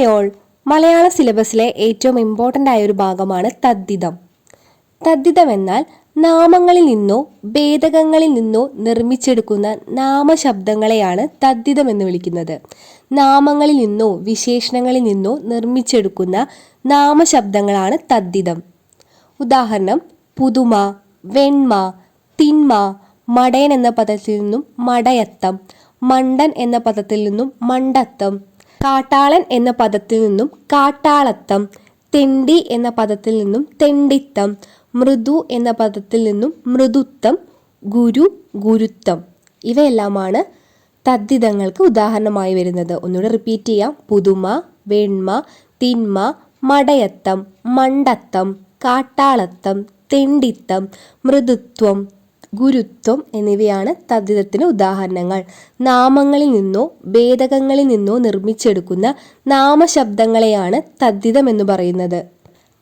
Hi all മലയാള സിലബസിലെ ഏറ്റവും important ആയ ഒരു ഭാഗമാണ് തദ്ധിതം. തദ്ധിതം എന്നാൽ നാമങ്ങളിൽ നിന്നോ ഭേദകങ്ങളിൽ നിന്നോ നിർമ്മിച്ചെടുക്കുന്ന നാമശബ്ദങ്ങളെയാണ് തദ്ധിതം എന്ന് വിളിക്കുന്നത്. നാമങ്ങളിൽ നിന്നോ വിശേഷണങ്ങളിൽ നിന്നോ നിർമ്മിച്ചെടുക്കുന്ന നാമശബ്ദങ്ങളാണ് തദ്ധിതം. ഉദാഹരണം പുതുമ വെണ്മ തിന്മ മടയൻ എന്ന പദത്തിൽ നിന്നും മടയത്തം മണ്ടൻ എന്ന പദത്തിൽ നിന്നും മണ്ടത്തം കാട്ടാളൻ എന്ന പദത്തിൽ നിന്നും കാട്ടാളത്തം തെണ്ടി എന്ന പദത്തിൽ നിന്നും തെണ്ടിത്തം മൃദു എന്ന പദത്തിൽ നിന്നും മൃദുത്വം ഗുരു ഗുരുത്വം ഇവയെല്ലാമാണ് തദ്ദിതങ്ങൾക്ക് ഉദാഹരണമായി വരുന്നത്. ഒന്നുകൂടെ റിപ്പീറ്റ് ചെയ്യാം. പുതുമ വെണ്മ തിന്മ മടയത്തം മണ്ടത്തം കാട്ടാളത്തം തെണ്ടിത്തം മൃദുത്വം ഗുരുത്വം എന്നിവയാണ് തദ്ധിതത്തിന് ഉദാഹരണങ്ങൾ. നാമങ്ങളിൽ നിന്നോ ഭേദകങ്ങളിൽ നിന്നോ നിർമ്മിച്ചെടുക്കുന്ന നാമശബ്ദങ്ങളെയാണ് തദ്ധിതം എന്ന് പറയുന്നത്.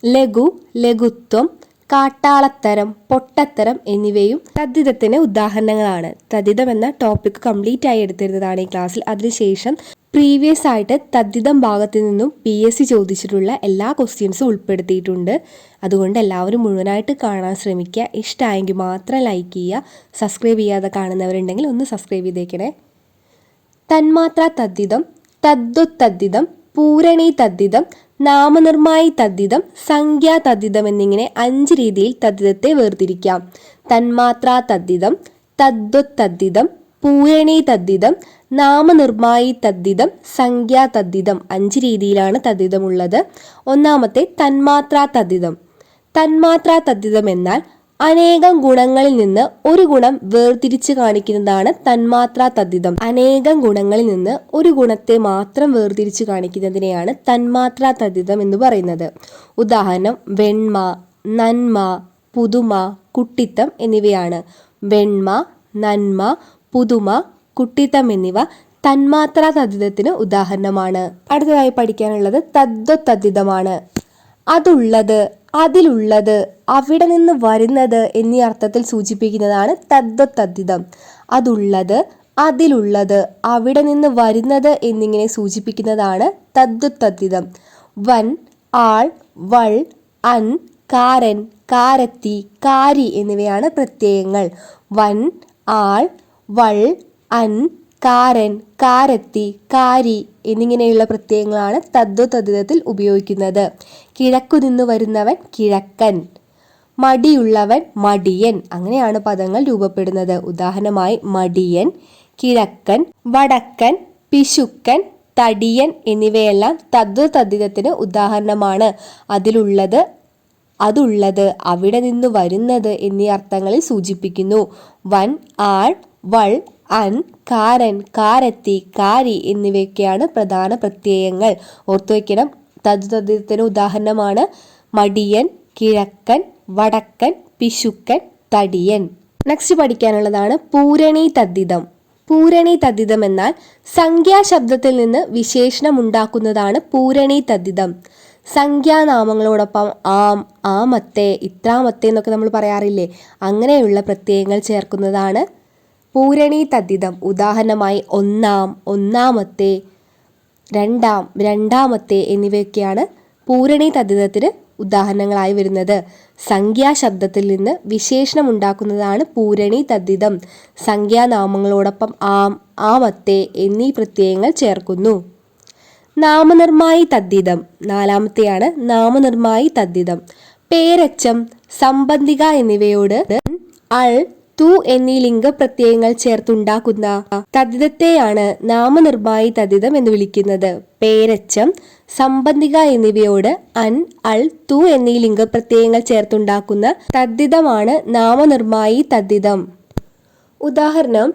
ലഘു ലഘുത്വം കാട്ടാളത്തരം പൊട്ടത്തരം എന്നിവയും തദ്ധിതത്തിന് ഉദാഹരണങ്ങളാണ്. തദ്ധിതം എന്ന ടോപ്പിക് കംപ്ലീറ്റ് ആയി എടുത്തിരുന്നതാണ് ഈ ക്ലാസ്സിൽ അതിനുശേഷം പ്രീവിയസ് ആയിട്ട് തദ്ധിതം ഭാഗത്ത് നിന്നും പി എസ് സി ചോദിച്ചിട്ടുള്ള എല്ലാ ക്വസ്റ്റ്യൻസും ഉൾപ്പെടുത്തിയിട്ടുണ്ട്. അതുകൊണ്ട് എല്ലാവരും മുഴുവനായിട്ട് കാണാൻ ശ്രമിക്കുക. ഇഷ്ടമായെങ്കിൽ മാത്രം ലൈക്ക് ചെയ്യുക. സബ്സ്ക്രൈബ് ചെയ്യാതെ കാണുന്നവരുണ്ടെങ്കിൽ ഒന്ന് സബ്സ്ക്രൈബ് ചെയ്തേക്കണേ. തന്മാത്ര തദ്ധിതം തദ്വത്തദ്ധിതം പൂരണി തദ്ധിതം നാമനിർമ്മായി തദ്ധിതം സംഖ്യാ തദ്ധിതം എന്നിങ്ങനെ അഞ്ച് രീതിയിൽ തദ്ധിതത്തെ വേർതിരിക്കാം. തന്മാത്രാ തദ്ധിതം തദ്ദുത്തദ്ധിതം പൂരണി തദ്ധിതം നാമനിർമ്മായി തദ്ധിതം സംഖ്യാ തദ്ധിതം അഞ്ച് രീതിയിലാണ് തദ്ധിതമുള്ളത്. ഒന്നാമത്തെ തന്മാത്രാ തദ്ധിതം തന്മാത്രാ തദ്ധിതം എന്നാൽ അനേകം ഗുണങ്ങളിൽ നിന്ന് ഒരു ഗുണം വേർതിരിച്ച് കാണിക്കുന്നതാണ് തന്മാത്രാ തദ്ധിതം അനേകം ഗുണങ്ങളിൽ നിന്ന് ഒരു ഗുണത്തെ മാത്രം വേർതിരിച്ച് കാണിക്കുന്നതിനെയാണ് തന്മാത്രാ തദ്ധിതം എന്ന് പറയുന്നത്. ഉദാഹരണം വെണ്മ നന്മ പുതുമ കുട്ടിത്തം എന്നിവയാണ്. വെണ്മ നന്മ പുതുമ കുട്ടിത്തം എന്നിവ തന്മാത്രാ തദ്ധിതത്തിന് ഉദാഹരണമാണ്. അടുത്തതായി പഠിക്കാനുള്ളത് തദ്വത്തദ്ധിതമാണ് അതുള്ളത് അതിലുള്ളത് അവിടെ നിന്ന് വരുന്നത് എന്നീ അർത്ഥത്തിൽ സൂചിപ്പിക്കുന്നതാണ് തദ്വത്തദ്ധിതം അതുള്ളത് അതിലുള്ളത് അവിടെ നിന്ന് വരുന്നത് എന്നിങ്ങനെ സൂചിപ്പിക്കുന്നതാണ് തദ്വത്തദ്ധിതം വൻ ആൾ വൾ അൻ കാരൻ കാരത്തി കാരി എന്നിവയാണ് പ്രത്യയങ്ങൾ. വൻ ആൾ വൾ അൻ കാരൻ കാരത്തി കാരി എന്നിങ്ങനെയുള്ള പ്രത്യയങ്ങളാണ് തദ്വതദ്ധിതത്തിൽ ഉപയോഗിക്കുന്നത്. കിഴക്കു നിന്ന് വരുന്നവൻ കിഴക്കൻ മടിയുള്ളവൻ മടിയൻ. അങ്ങനെയാണ് പദങ്ങൾ രൂപപ്പെടുന്നത്. ഉദാഹരണമായി മടിയൻ കിഴക്കൻ വടക്കൻ പിശുക്കൻ തടിയൻ എന്നിവയെല്ലാം തദ്വതദ്ധിതത്തിന് ഉദാഹരണമാണ്. അതിലുള്ളത് അതുള്ളത് അവിടെ നിന്ന് വരുന്നത് എന്നീ അർത്ഥങ്ങളിൽ സൂചിപ്പിക്കുന്നു. വൻ ആൾ വൾ അൻ കാരൻ കാരത്തി കാരി എന്നിവയൊക്കെയാണ് പ്രധാന പ്രത്യയങ്ങൾ. ഓർത്തു വയ്ക്കണം. തദ്ധിതത്തിന് ഉദാഹരണമാണ് മടിയൻ കിഴക്കൻ വടക്കൻ പിശുക്കൻ തടിയൻ. നെക്സ്റ്റ് പഠിക്കാനുള്ളതാണ് പൂരണി തദ്ധിതം. പൂരണി തദ്ധിതം എന്നാൽ സംഖ്യാശബ്ദത്തിൽ നിന്ന് വിശേഷണം ഉണ്ടാക്കുന്നതാണ് പൂരണി തദ്ധിതം. സംഖ്യാനാമങ്ങളോടൊപ്പം ആം ആമത്തെ ഇത്രാമത്തെ എന്നൊക്കെ നമ്മൾ പറയാറില്ലേ? അങ്ങനെയുള്ള പ്രത്യയങ്ങൾ ചേർക്കുന്നതാണ് പൂരണി തദ്ധിതം. ഉദാഹരണമായി ഒന്നാം ഒന്നാമത്തെ രണ്ടാം രണ്ടാമത്തെ എന്നിവയൊക്കെയാണ് പൂരണി തദ്ധിതത്തിന് ഉദാഹരണങ്ങളായി വരുന്നത്. സംഖ്യാശബ്ദത്തിൽ നിന്ന് വിശേഷണം ഉണ്ടാക്കുന്നതാണ് പൂരണി തദ്ധിതം. സംഖ്യാനാമങ്ങളോടൊപ്പം ആം ആമത്തെ എന്നീ പ്രത്യയങ്ങൾ ചേർക്കുന്നു. നാമനിർമ്മായി തദ്ധിതം. നാലാമത്തെയാണ് നാമനിർമ്മായി തദ്ധിതം. പേരച്ചം സംബന്ധിക എന്നിവയോട് അൾ തു എന്നീ ലിംഗപ്രത്യയങ്ങൾ ചേർത്തുണ്ടാക്കുന്ന തദ്ധിതത്തെയാണ് നാമനിർമ്മായി തദ്ധിതം എന്ന് വിളിക്കുന്നത്. പേരച്ചം സംബന്ധിക എന്നിവയോട് അൻ അൾ തു എന്നീ ലിംഗപ്രത്യയങ്ങൾ ചേർത്തുണ്ടാക്കുന്ന തദ്ധിതമാണ് നാമനിർമ്മായി തദ്ധിതം. ഉദാഹരണം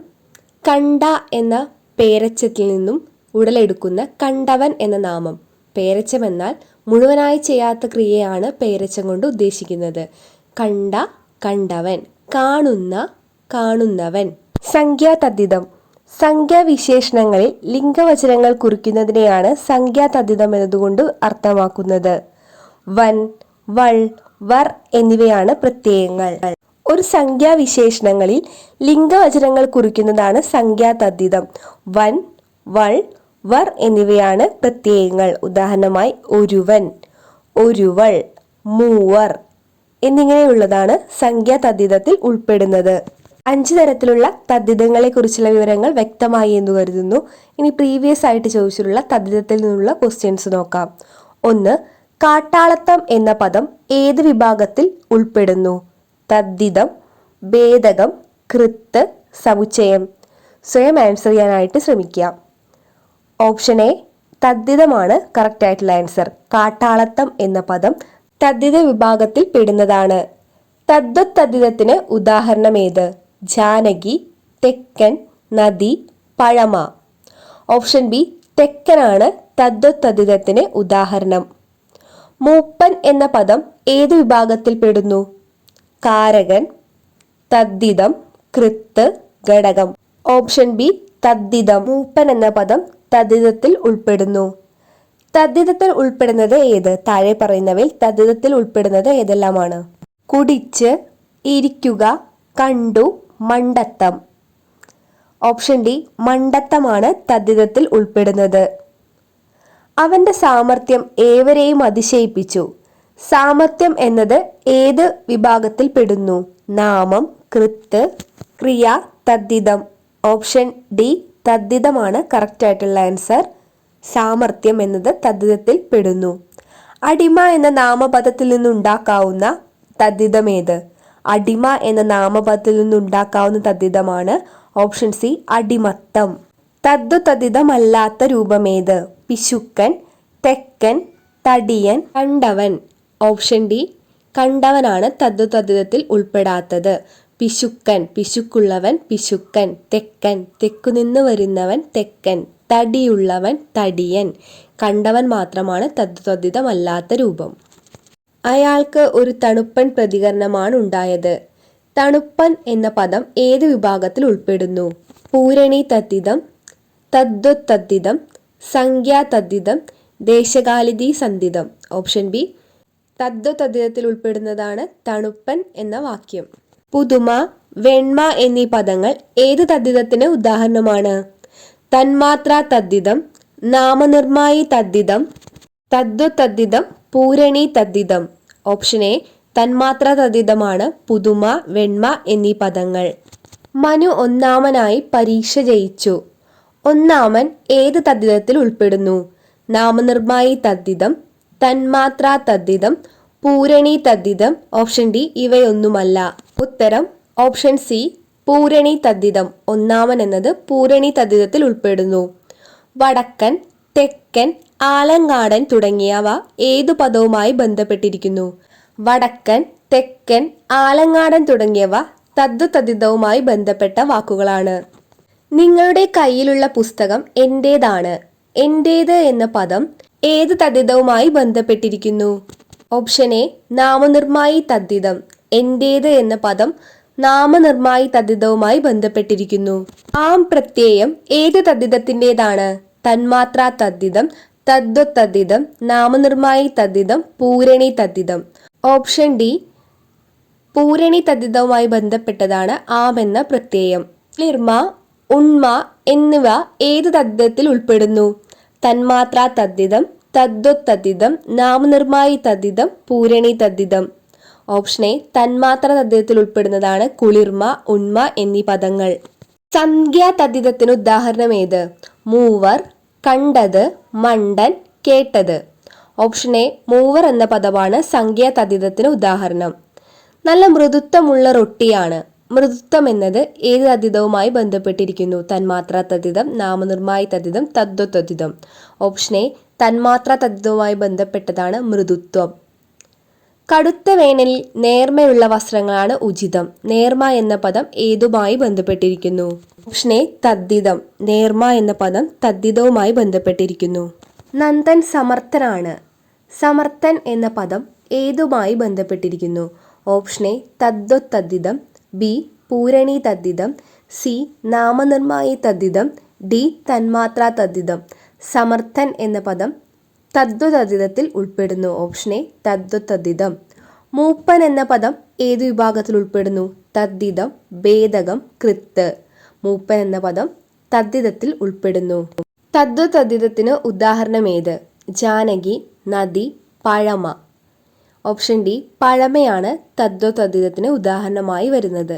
കണ്ട എന്ന പേരച്ചത്തിൽ നിന്നും ഉടലെടുക്കുന്ന കണ്ടവൻ എന്ന നാമം. പേരച്ചം എന്നാൽ മുഴുവനായി ചെയ്യാത്ത ക്രിയയാണ് പേരച്ചം കൊണ്ട് ഉദ്ദേശിക്കുന്നത്. കണ്ട കണ്ടവൻ. കാണുന്ന കാണുന്നവൻ. സംഖ്യാതദ്ധിതം. സംഖ്യാവിശേഷണങ്ങളിൽ ലിംഗവചനങ്ങൾ കുറിക്കുന്നതിനെയാണ് സംഖ്യാതദ്ധിതം എന്നതുകൊണ്ട് അർത്ഥമാക്കുന്നത്. വൻ വൾ വർ എന്നിവയാണ് പ്രത്യയങ്ങൾ. ഒരു സംഖ്യാവിശേഷണങ്ങളിൽ ലിംഗവചനങ്ങൾ കുറിക്കുന്നതാണ് സംഖ്യാതദ്ധിതം. വൻ വൾ വർ എന്നിവയാണ് പ്രത്യയങ്ങൾ. ഉദാഹരണമായി ഒരുവൻ ഒരുവൾ മൂവർ. എന്നിങ്ങനെയുള്ളതാണ് സംഖ്യാ തദ്ധിതത്തിൽ ഉൾപ്പെടുന്നത്. അഞ്ച് തരത്തിലുള്ള തദ്ധിതങ്ങളെ കുറിച്ചുള്ള വിവരങ്ങൾ വ്യക്തമായി എന്ന് കരുതുന്നു. ഇനി പ്രീവിയസ് ആയിട്ട് ചോദിച്ചിട്ടുള്ള തദ്ധിതത്തിൽ നിന്നുള്ള ക്വസ്റ്റ്യൻസ് നോക്കാം. ഒന്ന് കാട്ടാളത്തം എന്ന പദം ഏത് വിഭാഗത്തിൽ ഉൾപ്പെടുന്നു? തദ്ധിതം ഭേദകം കൃത്ത് സമുച്ചയം. സ്വയം ആൻസർ ചെയ്യാനായിട്ട് ശ്രമിക്കുക. ഓപ്ഷൻ എ തദ്ധിതമാണ് കറക്റ്റ് ആയിട്ടുള്ള ആൻസർ കാട്ടാളത്തം എന്ന പദം തദ്ധിത വിഭാഗത്തിൽ പെടുന്നതാണ്. തദ്വത്തദ്ധിതത്തിന് ഉദാഹരണമേത്. ജാനകി തെക്കൻ നദി പഴമ. ഓപ്ഷൻ ബി തെക്കനാണ് തദ്വത്തദ്ധിതത്തിന് ഉദാഹരണം. മൂപ്പൻ എന്ന പദം ഏത് വിഭാഗത്തിൽ പെടുന്നു? കാരകൻ തദ്ധിതം കൃത്ത് ഘടകം. Option B തദ്ധിതം. മൂപ്പൻ എന്ന പദം തദ്ധിതത്തിൽ ഉൾപ്പെടുന്നു. തദ്ധിതത്തിൽ ഉൾപ്പെടുന്നത് ഏത്? താഴെ പറയുന്നവയിൽ തദ്ധിതത്തിൽ ഉൾപ്പെടുന്നത് ഏതെല്ലാമാണ്? കുടിച്ച് ഇരിക്കുക കണ്ടു മണ്ടത്തം. ഓപ്ഷൻ ഡി മണ്ടത്തമാണ് തദ്ധിതത്തിൽ ഉൾപ്പെടുന്നത്. അവന്റെ സാമർഥ്യം ഏവരെയും അതിശയിപ്പിച്ചു. സാമർഥ്യം എന്നത് ഏത് വിഭാഗത്തിൽ പെടുന്നു? നാമം കൃത്ത് ക്രിയ തദ്ധിതം ഓപ്ഷൻ ഡി തദ്ധിതമാണ് കറക്റ്റ് ആയിട്ടുള്ള ആൻസർ. സാമർഥ്യം എന്നത് തദ്ധിതത്തിൽ പെടുന്നു. അടിമ എന്ന നാമപദത്തിൽ നിന്നുണ്ടാക്കാവുന്ന തദ്ധിതമേത് അടിമ എന്ന നാമപദത്തിൽ നിന്നുണ്ടാക്കാവുന്ന തദ്ധിതമാണ് ഓപ്ഷൻ സി അടിമത്തം. തദ്ദു തദ്ധിതമല്ലാത്ത രൂപമേത് പിശുക്കൻ തെക്കൻ തടിയൻ കണ്ടവൻ. Option D കണ്ടവനാണ് തദ്ദു തദ്ധിതത്തിൽ ഉൾപ്പെടാത്തത്. പിശുക്കൻ പിശുക്കുള്ളവൻ പിശുക്കൻ. തെക്കൻ തെക്കുനിന്ന് വരുന്നവൻ തെക്കൻ. തടിയുള്ളവൻ തടിയൻ. കണ്ടവൻ മാത്രമാണ് തദ്ധിതമല്ലാത്ത രൂപം. അയാൾക്ക് ഒരു തണുപ്പൻ പ്രതികരണമാണ് ഉണ്ടായത്. തണുപ്പൻ എന്ന പദം ഏത് വിഭാഗത്തിൽ ഉൾപ്പെടുന്നു? പൂരണി തദ്ധിതം തദ്വത്തദ്ധിതം തദ്ധിതം സംഖ്യാ തദ്ധിതം ദേശകാലിതി സന്ധിതം. ഓപ്ഷൻ ബി തദ്വതദ്ധിതത്തിൽ ഉൾപ്പെടുന്നതാണ് തണുപ്പൻ എന്ന വാക്യം. പുതുമ വെണ്മ എന്നീ പദങ്ങൾ ഏത് തദ്ധിതത്തിന് ഉദാഹരണമാണ്? തന്മാത്ര തദ്ധിതം നാമനിർമായി തദ്ധിതം തദ്വതദ്ധിതം പൂരണി തദ്ധിതം. ഓപ്ഷൻ എ തന്മാത്ര തദ്ധിതമാണ് പുതുമ വെണ്മ എന്നീ പദങ്ങൾ. മനു ഒന്നാമനായി പരീക്ഷ ജയിച്ചു. ഒന്നാമൻ ഏത് തദ്ധിതത്തിൽ ഉൾപ്പെടുന്നു? നാമനിർമായി തദ്ധിതം തന്മാത്ര തദ്ധിതം പൂരണി തദ്ധിതം ഓപ്ഷൻ ഡി ഇവയൊന്നുമല്ല. ഉത്തരം ഓപ്ഷൻ സി പൂരണി തദ്ധിതം. ഒന്നാമൻ എന്നത് പൂരണി തദ്ധിതത്തിൽ ഉൾപ്പെടുന്നു. വടക്കൻ തെക്കൻ ആലങ്കാടൻ തുടങ്ങിയവ ഏതു പദവുമായി ബന്ധപ്പെട്ടിരിക്കുന്നു? വടക്കൻ തെക്കൻ ആലങ്ങാടൻ തുടങ്ങിയവ തദ്ദുതദ്ധിതവുമായി ബന്ധപ്പെട്ട വാക്കുകളാണ്. നിങ്ങളുടെ കയ്യിലുള്ള പുസ്തകം എന്റേതാണ്? എന്റേത് എന്ന പദം ഏത് തദ്ധിതവുമായി ബന്ധപ്പെട്ടിരിക്കുന്നു? ഓപ്ഷൻ എ നാമനിർമായി തദ്ധിതം. എന്റേത് എന്ന പദം നാമനിർമായി തദ്ധിതവുമായി ബന്ധപ്പെട്ടിരിക്കുന്നു. ആം പ്രത്യയം ഏത് തദ്ധിതത്തിന്റെതാണ്? തന്മാത്ര തദ്ധിതം തദ്വത്തദ്ധിതം നാമനിർമായി തദ്ധിതം പൂരണി തദ്ധിതം. ഓപ്ഷൻ ഡി പൂരണി തദ്ധിതവുമായി ബന്ധപ്പെട്ടതാണ് ആം എന്ന പ്രത്യയം. നിർമ്മ ഉണ്മ എന്നിവ ഏത് തദ്ധിതത്തിൽ ഉൾപ്പെടുന്നു? തന്മാത്ര തദ്ധിതം തദ്വത്തദ്ധിതം നാമനിർമായി തദ്ധിതം പൂരണി തദ്ധിതം. ഓപ്ഷൻ എ തന്മാത്ര തദ്ധിതത്തിൽ ഉൾപ്പെടുന്നതാണ് കുളിർമ ഉണ്മ എന്നീ പദങ്ങൾ. സംഖ്യാ തദ്ധിതത്തിന് ഉദാഹരണം ഏത്? മൂവർ കണ്ടത് മണ്ടൻ കേട്ടത്. ഓപ്ഷൻ എ മൂവർ എന്ന പദമാണ് സംഖ്യാ തദ്ധിതത്തിന് ഉദാഹരണം. നല്ല മൃദുത്വമുള്ള റൊട്ടിയാണ്. മൃദുത്വം എന്നത് ഏത് തദ്ധിതവുമായി ബന്ധപ്പെട്ടിരിക്കുന്നു? തന്മാത്ര തദ്ധിതം നാമനിർമായി തദ്ധിതം തദ്വതദ്ധിതം ഓപ്ഷൻ എ തന്മാത്ര തദ്ധിതവുമായി ബന്ധപ്പെട്ടതാണ് മൃദുത്വം. കടുത്ത വേനലിൽ നേർമയുള്ള വസ്ത്രങ്ങളാണ് ഉചിതം. നേർമ എന്ന പദം ഏതുമായി ബന്ധപ്പെട്ടിരിക്കുന്നു? ഓപ്ഷൻ എ തദ്ദിതം നേർമ എന്ന പദം തദ്ദിതവുമായി ബന്ധപ്പെട്ടിരിക്കുന്നു. നന്ദൻ സമർത്ഥനാണ്. സമർത്ഥൻ എന്ന പദം ഏതുമായി ബന്ധപ്പെട്ടിരിക്കുന്നു? ഓപ്ഷൻ എ തദ്വത്തദ്ധിതം. ബി പൂരണി തദ്ദിതം സി നാമനിർമ്മായി തദ്ദിതം ഡി തന്മാത്രാ തദ്ദിതം സമർത്ഥൻ എന്ന പദം തദ്വതദ്ധിതത്തിൽ ഉൾപ്പെടുന്നു. ഓപ്ഷൻ എ തദ്വതദിതം മൂപ്പൻ എന്ന പദം ഏത് വിഭാഗത്തിൽ ഉൾപ്പെടുന്നു? തദ്ദിതം ഭേദകം കൃത്ത്. മൂപ്പൻ എന്ന പദം തദ്ദിതത്തിൽ ഉൾപ്പെടുന്നു. തദ്വതദ്ദിതത്തിന് ഉദാഹരണം ഏത്? ജാനകി നദി പഴമ. ഓപ്ഷൻ ഡി പഴമയാണ് തദ്വതദിതത്തിന് ഉദാഹരണമായി വരുന്നത്.